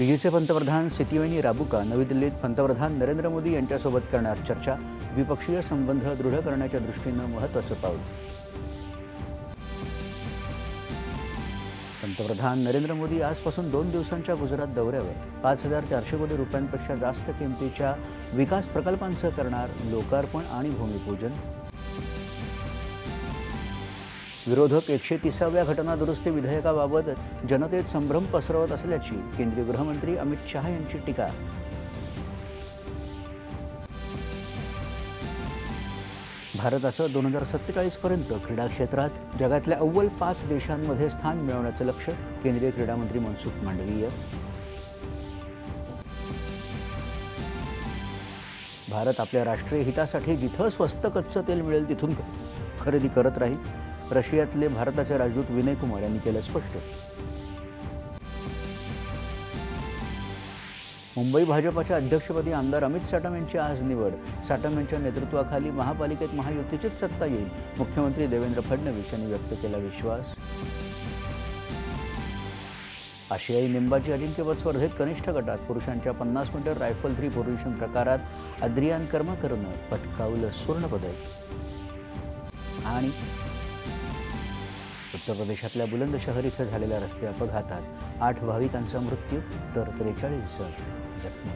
फिजीचे पंतप्रधान सितीवेनी राबुका नवी दिल्लीत पंतप्रधान नरेंद्र मोदी यांच्यासोबत करणार चर्चा द्विपक्षीय संबंध दृढ करण्याच्या दृष्टीनं महत्त्वाचं पाऊल. पंतप्रधान नरेंद्र मोदी आजपासून दोन दिवसांच्या गुजरात दौऱ्यावर. पाच हजार चारशे कोटी रुपयांपेक्षा जास्त किमतीच्या विकास प्रकल्पांचं करणार लोकार्पण आणि भूमिपूजन. विरोधक एकशे तिसाव्या घटनादुरुस्ती विधेयकाबाबत जनतेत संभ्रम पसरवत असल्याची केंद्रीय गृहमंत्री अमित शहा यांची टीका. भारताचं दोन हजार सत्तेचाळीसपर्यंत क्रीडा क्षेत्रात जगातल्या अव्वल पाच देशांमध्ये स्थान मिळवण्याचं लक्ष केंद्रीय क्रीडामंत्री मनसुख मांडवीय. भारत आपल्या राष्ट्रीय हितासाठी जिथं स्वस्त कच्चं तेल मिळेल तिथून खरेदी करत राहील. रशियातले भारताचे राजदूत विनय कुमार यांनी केलं स्पष्ट. मुंबई भाजपाच्या अध्यक्षपदी आमदार अमित साटम यांची आज निवड. साटम यांच्या नेतृत्वाखाली महापालिकेत महायुतीचीच सत्ता येईल. मुख्यमंत्री देवेंद्र फडणवीस यांनी व्यक्त केला विश्वास. आशियाई नेमबाजी अजिंक्यपद स्पर्धेत कनिष्ठ गटात पुरुषांच्या पन्नास मीटर रायफल थ्री पोल्युशन प्रकारात अद्रियान कर्माकरनं पटकावलं सुवर्णपदक. आणि उत्तर प्रदेशातल्या बुलंदशहर इथं झालेल्या रस्ते अपघातात आठ भाविकांचा मृत्यू तर त्रेचाळीस जण जखमी.